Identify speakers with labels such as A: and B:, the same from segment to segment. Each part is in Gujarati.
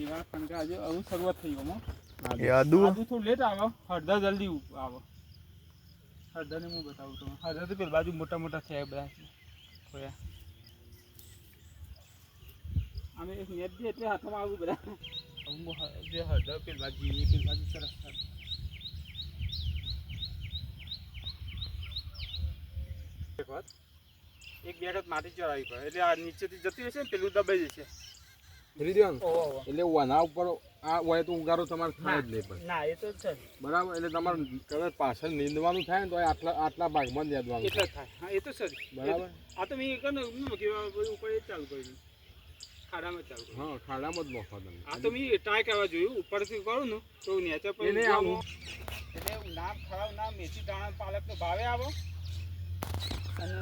A: એવા કણકા શરૂઆત થઈ ગયો
B: એ આદુ?
A: આદુ થોડું લેટ આવે હળદર જલ્દી આવે. હળદર હું બતાવું તમને. હળદર તો પેલી બાજુ મોટા મોટા છે બધા. ખોયા. અમે એક નેટ દે એટલે હાથમાં આવું બધા. હું જે હળદર પેલી બાજુ એ પેલી બાજુ સરસ સરસ એક વાત. એક બે વખત માટી ચડાવી પડે. એટલે આ નીચેથી જતી હશે ને પેલું દબાઈ જશે. ઓહો.
C: એટલે વના ઉપર આ હોય તો ઉગારો તમારે થાય જ નહીં પણ.
A: ના એ તો છે
C: બરાબર? એટલે તમારે કદાચ પાછળ નીંદવાનું થાય ને તો આટલા આટલા ભાગમાં નીંદવાનું
A: એટલે થાય. હા એ તો છે
C: બરાબર?
A: આ તો મેં કહ્યું ને કે ઉપર એ ચાલુ કર્યું. ખાડામાં ચાલુ
C: હા ખાડામાં જ નોખો તમે
A: આ તો મેં ટ્રાય કરવા જોયું. ઉપરથી કરું ને તો નેચર પર
C: એટલે આવું.
A: એટલે નામ ખરાબ નામ મેથી દાણા પાલકનો ભાવે આવો. અને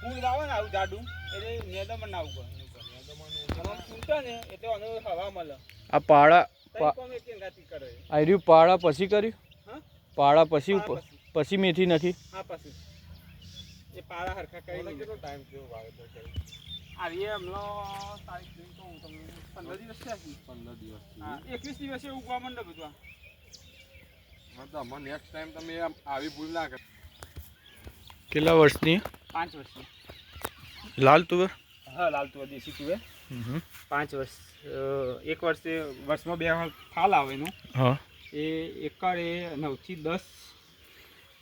A: ફૂલ વાવે ને આવું જાડું. એટલે નેદમ ના ઉગે
B: આ પાળા આર્યું પાળા પછી કર્યું?
A: હા?
B: પાળા પછી
A: પછી.
B: મેથી નથી
A: હા પછી. એ પાળા હરખા કરી
C: કેટલો ટાઈમ થયો વાવેતર કરી
A: આ એ હમણો તારીખ જોઈ કહું તમને. પંદર દિવસ
C: પંદર દિવસ
A: હા એકવીસ દિવસે ઉગવા માંડે બધું આ.
C: તો અમે નેક્સ્ટ ટાઈમ તમે આવી ભૂલ ના કરો.
B: કેટલા વર્ષની?
A: પાંચ વર્ષની.
B: લાલ તુવેર?
A: હા લાલ તુવેર દેશી તુવેર. પાંચ વર્ષ એક વર્ષે વર્ષમાં બે ફાલ આવે એનું.
B: હા.
A: એ એકર એ નવથી દસ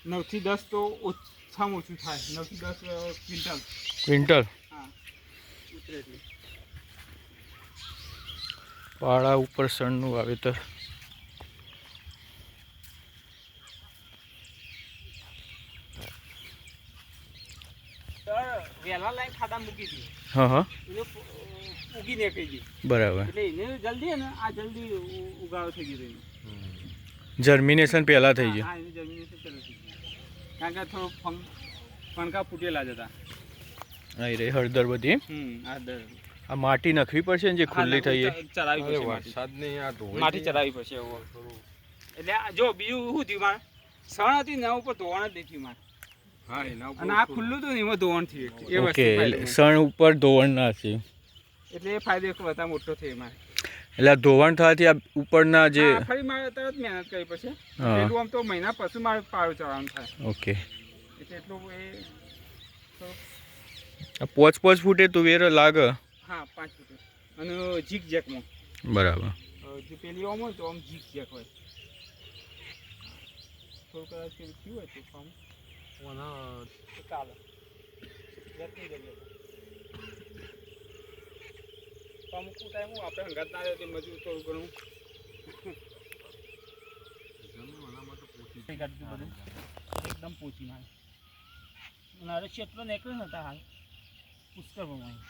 A: નવથી દસ તો ઓછામાં ઓછું થાય. નવથી દસ ક્વિન્ટલ.
B: ક્વિન્ટલ?
A: હા. ઉતરે
B: પાળા ઉપર સણનું વાવેતર.
A: વહેલા લાઈન ખાડા મૂકી દીધી.
B: હા હા.
A: ઉગી નીકળી ગઈ
B: બરાબર.
A: એટલે એને જલ્દી ને આ જલ્દી ઉગાડો થઈ ગયો એનો.
B: જર્મિનેશન પહેલાં થઈ ગયું.
A: હા એની જમીન છે થઈ ગયું. કારણ કે થોડું ફંક ફણકા ફૂટેલા જ હતા.
B: અહીં રહી હળદર બધી.
A: હમ આ
B: આ માટી નખવી પડશે ને જે ખુલ્લી થઈ
C: ચલાવી
A: પડશે માટી.
C: વરસાદ આ ધોઈ
A: માટી ચલાવી પડશે એવું એટલે આ જો બીજું શું થયું મારે? સણ હતી ને ઉપર ધોવાણ જ નહીં માર.
C: હા એના ઉપર
A: અને આ ખુલ્લું હતું ને એમાં ધોવાણ થયું. એ વસ્તુ.
B: સણ ઉપર ધોવાણ ના છે
A: એટલે એ ફાયદો એક વધારે મોટો થયો મારે
B: એટલે આ ધોવણ થવાથી આ ઉપરના જે
A: ફરી મારે તરત મહેનત કરવી પડશે એટલું આમ તો મહિના પછી મારે પાડું ચડવાનું થાય.
B: ઓકે.
A: એટલે એટલું એ
B: પોચ પોચ ફૂટે તુવેર લાગે.
A: હા પાંચ ફૂટ. અને જીક જેકમાં
B: બરાબર.
A: જો પેલી ઓમ હોય તો આમ જીક જેક હોય. થોડું કદાચ પેલું થયું હોય તો આમ તો ચાલે જતી જઈએ તો અમુક ટાઈમ હું આપણે હંગાત ના રહે મજૂર થોડું ઘણું એકદમ પોચી હાલ પ્રમાણે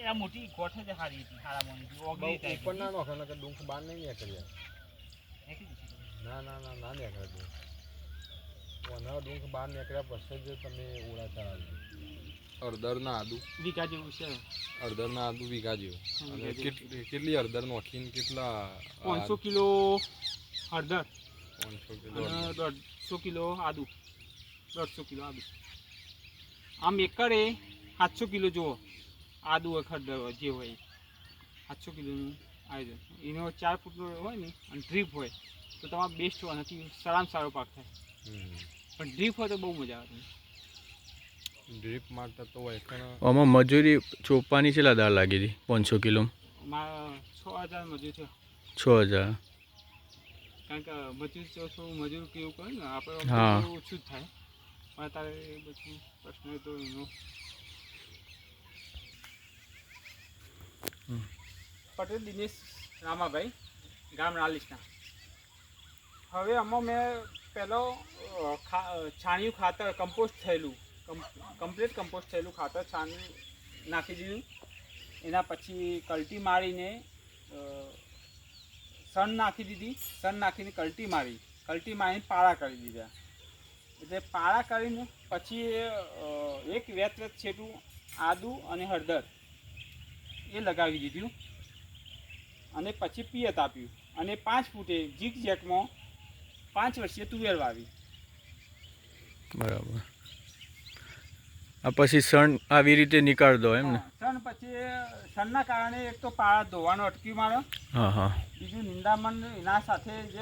A: આ મોટી ગોઠ જ હારી હતી હારા મોની ઓગળી
C: ઉપર ના નોખો ડુંખ બહાર નહીં નીકળ્યા ના ના ના ના નીકળે ડુંખ વના બહાર નીકળ્યા પછી જ તમે ઓળા ચડાવજો અડદર ના આદુ.
A: વીઘા જેવું છે.
C: અડદર ના આદુ વીઘા જેવું. અને કેટલી અડદર નોખીને કેટલા
A: પાંચસો કિલો અડદર
C: પાંચસો કિલો
A: અને દોઢસો કિલો આદુ. દોઢસો કિલો આદુ. આમ એકરે સાતસો કિલો જુઓ. આદુ હોય હળદર હોય જે હોય. સાતસો કિલોનું આવી જાય એનો ચાર ફૂટનો હોય ને અને ડ્રીપ હોય તો તમારે બેસ્ટ હોય નથી સારામાં સારો પાક થાય. પણ ડ્રીપ હોય તો બહુ મજા આવે
C: ડ્રીપ મારતા તો હોય પણ
B: આમાં મજૂરી ચોપાની છેલ્લા દાળ લાગી હતી? પાંચસો કિલો.
A: છ હજાર મજૂર છે
B: છ હજાર.
A: કારણ કે મજૂર તો થોડું મજૂર કેવું કરે ને આપણે ઓછું જ થાય. પણ અત્યારે પછી બધું પ્રશ્ન તો એનો પટેલ, દિનેશ રામાભાઈ, ગામ રાલીસના. હવે આમાં મેં પહેલો છાણિયું ખાતર કમ્પોસ્ટ થયેલું કમ્પ્લીટ કમ્પોસ્ટ થયેલું ખાતર છાણિયું નાખી દીધું. એના પછી કલટી મારીને સન નાખી દીધી. સન નાખીને કલટી મારી. કલટી મારીને પાળા કરી દીધા. એટલે પાળા કરીને પછી એક વેત વેત છેટું આદુ અને હળદર એ લગાવી દીધું. અને પછી પિયત આપ્યું. અને પાંચ ફૂટે જીક જેકમાં પાંચ વર્ષે તુવેર વાવી.
B: બરાબર. આ પછી સણ આવી રીતે નીકાળ દો એમ ને?
A: સણ પછી સણના કારણે એક તો પાળા ધોવાનું અટક્યું મારો.
B: હા હા.
A: બીજું નિંદામણ એના સાથે જે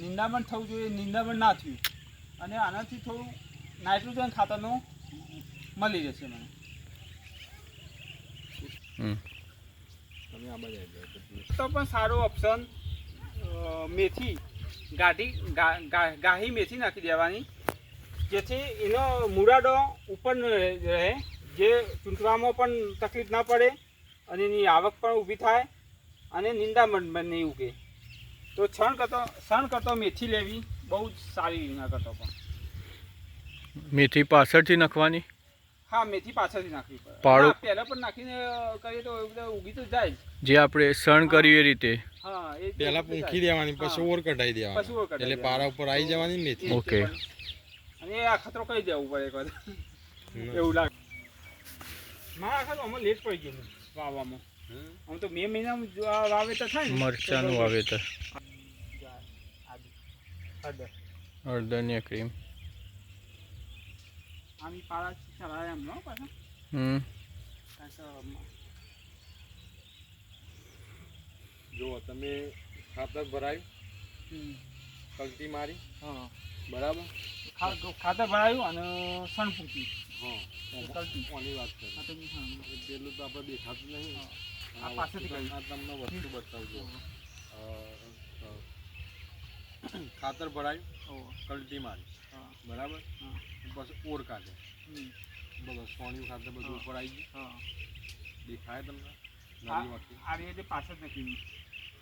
A: નિંદામણ થવું જોઈએ નિંદામણ ના થયું. અને આનાથી થોડું નાઇટ્રોજન ખાતરનું મળી જશે મને.
B: હમ.
C: તમે આ બાજુ આવી
A: તો પણ સારો ઓપ્શન મેથી ગાઢી ગાહી મેથી નાખી દેવાની. જેથી એનો મુરાડો ઉપર ન રહે જે ચૂંટવામાં પણ તકલીફ ના પડે અને એની આવક પણ ઊભી થાય અને નિંદામણ નહીં ઉગે. તો છણ કરતો છણ કરતો મેથી લેવી બહુ જ સારી એના કરતો પણ.
B: મેથી પાછળથી નાખવાની?
A: હા મેથી પાછળથી નાખવી પડે. પહેલા પણ નાખીને કરીએ તો બધા ઉગી તો જાય જે.
B: આપણે સણ કર્યું એ રીતે.
A: હા એ
C: પહેલા પૂંખી દેવાની પછી. ઓર કઢાઈ
A: પછી ઓર
C: દેવાની એટલે પારા ઉપર આવી જવાની મેથી.
B: ઓકે.
A: અને એ આ ખતરો કરી દેવું પડે એક વાર એવું લાગે. મારા આખા તો આમાં લેટ પડી ગયું વાવવામાં. આમ તો મે મહિનામાં વાવેતર થાય ને?
B: મરચાનું વાવેતર.
A: આદુ, હળદર.
B: હળદરની ક્રીમ
A: નો પાછા
B: હમ
A: કારણ કે મ-
C: જો તમે ખાતર ભરાયું
A: હમ,
C: કલટી મારી
A: હા
C: બરાબર
A: ખા- ખાતર ભરાયું અને સણ પૂકી
C: હા
A: કલટી.
C: વાત કરી
A: આ તો બી, હા.
C: એ પેલું તો આપણે દેખાતું નહીં
A: હા.
C: આ
A: કર્યું.
C: આ તમને વસ્તુ બતાવજો ખાતર ભરાયું કલટી મારી
A: હા,
C: બરાબર પછી ઓર કાઢે બધું સોણિયું ખાતર બધું. ઉપર આવી ગયું.
A: હા.
C: દેખાય તમને?
A: આ
C: વાકી
A: આ રીતે પાછળ નથી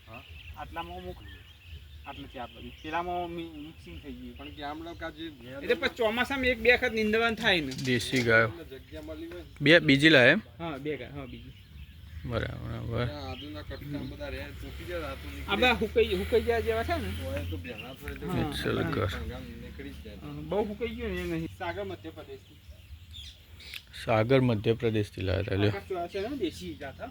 C: હા?
A: આટલામાં મૂક. આટલે ચાર બધી પેલામાં મિ- મિક્સિંગ થઈ ગયું.
C: પણ કે લોકો આ જે
A: એટલે પછી ચોમાસામાં એક બે વખત નિંદવાનું થાય ને.
B: દેશી ગાયો.
C: જગ્યા મળી
B: બે બીજી લાય એમ?
A: હા બે ગાય. હા બીજી.
B: બરાબર.
A: સાગર મધ્યપ્રદેશથી.
B: સાગર મધ્યપ્રદેશથી લાવ્યા હતા